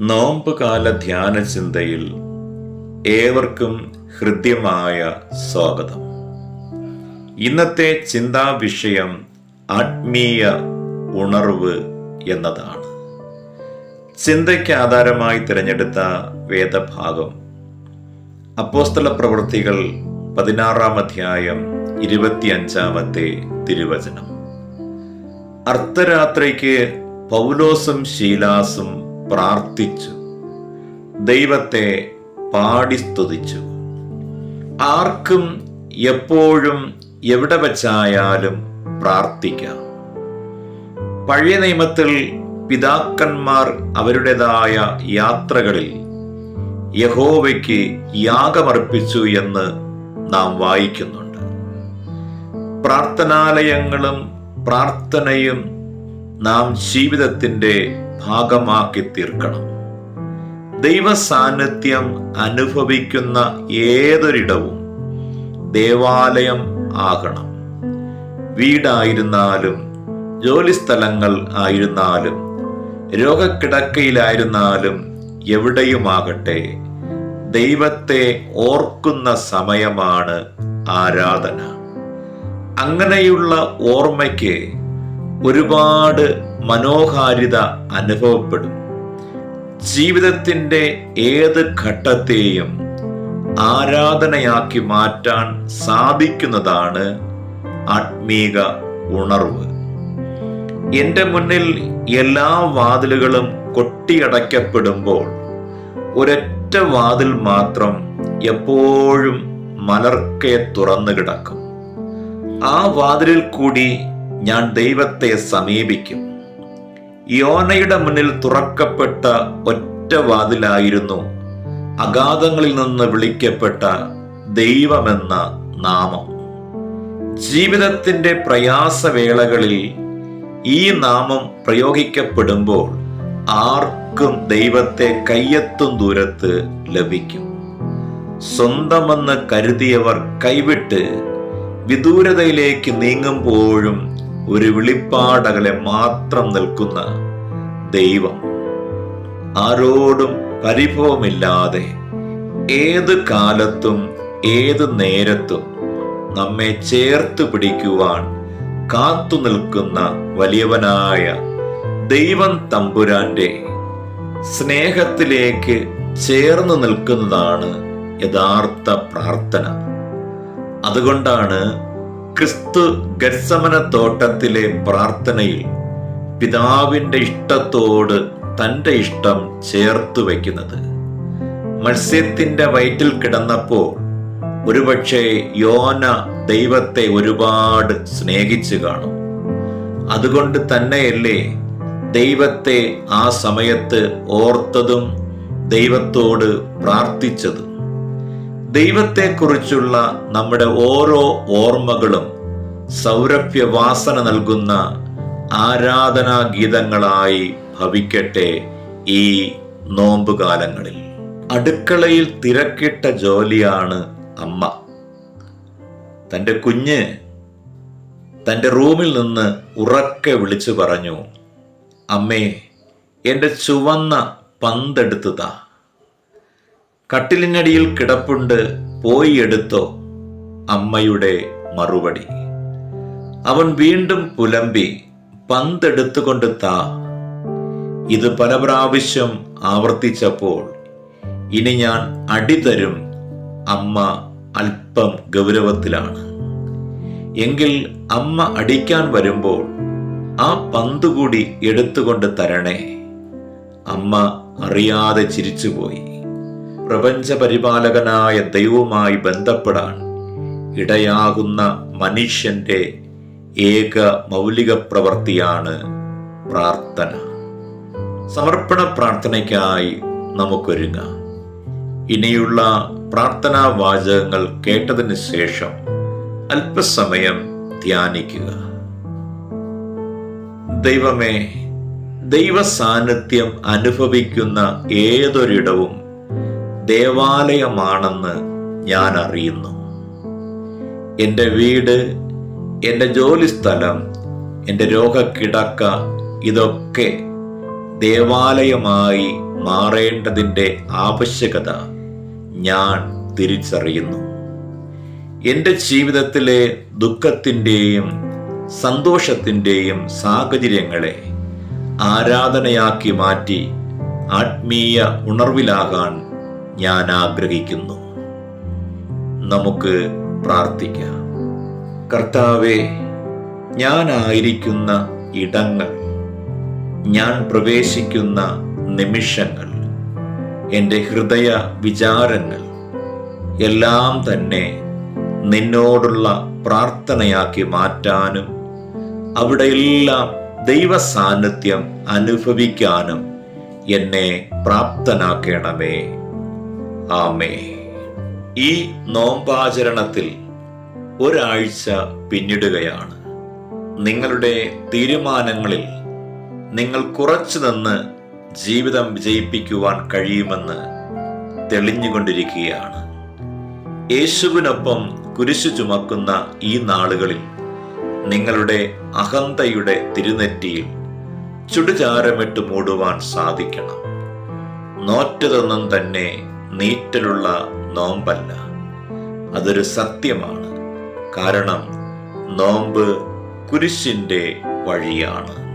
നോമ്പുകാല ധ്യാന ചിന്തയിൽ ഏവർക്കും ഹൃദ്യമായ സ്വാഗതം. ഇന്നത്തെ ചിന്താ വിഷയം ആത്മീയ ഉണർവ് എന്നതാണ്. ചിന്തയ്ക്ക് ആധാരമായി തിരഞ്ഞെടുത്ത വേദഭാഗം. അപ്പോസ്തല പ്രവൃത്തികൾ പതിനാറാം അധ്യായം ഇരുപത്തിയഞ്ചാമത്തെ തിരുവചനം. അർദ്ധരാത്രിക്ക് പൗലോസും ശീലാസും പ്രാർത്ഥിച്ചു. ദൈവത്തെ പാടിസ്തുതിച്ചു ആർക്കും എപ്പോഴും എവിടെ വച്ചായാലും പ്രാർത്ഥിക്കാം. പഴയ നിയമത്തിൽ പിതാക്കന്മാർ അവരുടേതായ യാത്രകളിൽ യഹോവയ്ക്ക് യാഗമർപ്പിച്ചു എന്ന് നാം വായിക്കുന്നുണ്ട്. പ്രാർത്ഥനാലയങ്ങളും പ്രാർത്ഥനയും നാം ജീവിതത്തിന്റെ ഭാഗമാക്കി തീർക്കണം. ദൈവ സാന്നിധ്യം അനുഭവിക്കുന്ന ഏതൊരിടവും ദേവാലയം ആകണം. വീടായിരുന്നാലും ജോലി സ്ഥലങ്ങൾ ആയിരുന്നാലും രോഗക്കിടക്കയിലായിരുന്നാലും എവിടെയുമാകട്ടെ ദൈവത്തെ ഓർക്കുന്ന സമയമാണ് ആരാധന. അങ്ങനെയുള്ള ഓർമ്മയ്ക്ക് ഒരുപാട് മനോഹാരിത അനുഭവപ്പെടും. ജീവിതത്തിന്റെ ഏത് ഘട്ടത്തെയും ആരാധനയാക്കി മാറ്റാൻ സാധിക്കുന്നതാണ് ആത്മീക ഉണർവ്. എന്റെ മുന്നിൽ എല്ലാ വാതിലുകളും കൊട്ടിയടയ്ക്കപ്പെടുമ്പോൾ ഒരൊറ്റ വാതിൽ മാത്രം എപ്പോഴും മലർക്കെ തുറന്നു കിടക്കും. ആ വാതിലിൽ കൂടി ഞാൻ ദൈവത്തെ സമീപിക്കും. യോനയുടെ മുന്നിൽ തുറക്കപ്പെട്ട ഒറ്റ വാതിലായിരുന്നു. അഗാധങ്ങളിൽ നിന്ന് വിളിക്കപ്പെട്ട ദൈവമെന്ന നാമം. ജീവിതത്തിന്റെ പ്രയാസവേളകളിൽ ഈ നാമം പ്രയോഗിക്കപ്പെടുമ്പോൾ ആർക്കും ദൈവത്തെ കയ്യെത്തും ദൂരത്ത് ലഭിക്കും. സ്വന്തമെന്ന് കരുതിയവർ കൈവിട്ട് വിദൂരതയിലേക്ക് നീങ്ങുമ്പോഴും ഒരു വിളിപ്പാടകലെ മാത്രം നിൽക്കുന്ന ദൈവം. ആരോടും പരിഭവമില്ലാതെ ഏത് കാലത്തും ഏത് നേരത്തും നമ്മെ ചേർത്ത് പിടിക്കുവാൻ കാത്തു നിൽക്കുന്ന വലിയവനായ ദൈവം തമ്പുരാന്റെ സ്നേഹത്തിലേക്ക് ചേർന്ന് നിൽക്കുന്നതാണ് യഥാർത്ഥ പ്രാർത്ഥന. അതുകൊണ്ടാണ് ക്രിസ്തു ഗത്സമന തോട്ടത്തിലെ പ്രാർത്ഥനയിൽ പിതാവിന്റെ ഇഷ്ടത്തോട് തന്റെ ഇഷ്ടം ചേർത്തു വയ്ക്കുന്നത്. മത്സ്യത്തിന്റെ വയറ്റിൽ കിടന്നപ്പോൾ ഒരുപക്ഷെ യോന ദൈവത്തെ ഒരുപാട് സ്നേഹിച്ചു കാണും. അതുകൊണ്ട് തന്നെയല്ലേ ദൈവത്തെ ആ സമയത്ത് ഓർത്തതും ദൈവത്തോട് പ്രാർത്ഥിച്ചതും. ദൈവത്തെക്കുറിച്ചുള്ള നമ്മുടെ ഓരോ ഓർമ്മകളും സൗരഭ്യവാസന നൽകുന്ന ആരാധനാ ഗീതങ്ങളായി ഭവിക്കട്ടെ ഈ നോമ്പുകാലങ്ങളിൽ. അടുക്കളയിൽ തിരക്കിട്ട ജോലിയാണ് അമ്മ. തന്റെ കുഞ്ഞ് തന്റെ റൂമിൽ നിന്ന് ഉറക്കെ വിളിച്ചു പറഞ്ഞു അമ്മേ എന്റെ ചുവന്ന പന്തെടുത്തതാ. കട്ടിലിനടിയിൽ കിടപ്പുണ്ട് പോയി എടുത്തോ അമ്മയുടെ മറുപടി. അവൻ വീണ്ടും പുലമ്പി പന്തെടുത്തുകൊണ്ട് താ. ഇത് പല പ്രാവശ്യം ആവർത്തിച്ചപ്പോൾ ഇനി ഞാൻ അടി തരും അമ്മ അല്പം ഗൗരവത്തിലാണ്. എങ്കിൽ അമ്മ അടിക്കാൻ വരുമ്പോൾ ആ പന്ത് കൂടി എടുത്തുകൊണ്ട് തരണേ. അമ്മ അറിയാതെ ചിരിച്ചുപോയി. പ്രപഞ്ച പരിപാലകനായ ദൈവവുമായി ബന്ധപ്പെടാൻ ഇടയാകുന്ന മനുഷ്യന്റെ ഏക മൗലിക പ്രവൃത്തിയാണ് പ്രാർത്ഥന. സമർപ്പണ പ്രാർത്ഥനയ്ക്കായി നമുക്കൊരുങ്ങാം. ഇനിയുള്ള പ്രാർത്ഥനാ വാചകങ്ങൾ കേട്ടതിന് ശേഷം അല്പസമയം ധ്യാനിക്കുക. ദൈവമേ ദൈവ സാന്നിധ്യം അനുഭവിക്കുന്ന ഏതൊരിടവും ദേവാലയമാണെന്ന് ഞാൻ അറിയുന്നു. എന്റെ വീട് എന്റെ ജോലിസ്ഥലം എന്റെ രോഗക്കിടക്ക ഇതൊക്കെ ദേവാലയമായി മാറേണ്ടതിന്റെ ആവശ്യകത ഞാൻ തിരിച്ചറിയുന്നു. എന്റെ ജീവിതത്തിലെ ദുഃഖത്തിന്റെയും സന്തോഷത്തിന്റെയും സാഹചര്യങ്ങളെ ആരാധനയാക്കി മാറ്റി ആത്മീയ ഉണർവിലാകാൻ ഞാൻ ആഗ്രഹിക്കുന്നു നമുക്ക് പ്രാർത്ഥിക്കാം. കർത്താവെ ഞാനായിരിക്കുന്ന ഇടങ്ങൾ ഞാൻ പ്രവേശിക്കുന്ന നിമിഷങ്ങൾ എന്റെ ഹൃദയ വിചാരങ്ങൾ എല്ലാം തന്നെ നിന്നോടുള്ള പ്രാർത്ഥനയാക്കി മാറ്റാനും അവിടെയെല്ലാം ദൈവ സാന്നിധ്യം അനുഭവിക്കാനും എന്നെ പ്രാപ്തനാക്കണമേ. ആമേ. ഈ നോമ്പാചരണത്തിൽ ഒരാഴ്ച പിന്നിടുകയാണ്. നിങ്ങളുടെ തീരുമാനങ്ങളിൽ നിങ്ങൾ കുറച്ചു നിന്ന് ജീവിതം വിജയിപ്പിക്കുവാൻ കഴിയുമെന്ന് തെളിഞ്ഞുകൊണ്ടിരിക്കുകയാണ്. യേശുവിനൊപ്പം കുരിശു ചുമക്കുന്ന ഈ നാളുകളിൽ നിങ്ങളുടെ അഹന്തയുടെ തിരുനെറ്റിയിൽ ചുടുചാരമിട്ട് മൂടുവാൻ സാധിക്കണം. നോറ്റതൊന്നും തന്നെ നീറ്റലുള്ള നോമ്പല്ല. അതൊരു സത്യമാണ്. കാരണം നോമ്പ് കുരിശിന്റെ വഴിയാണ്.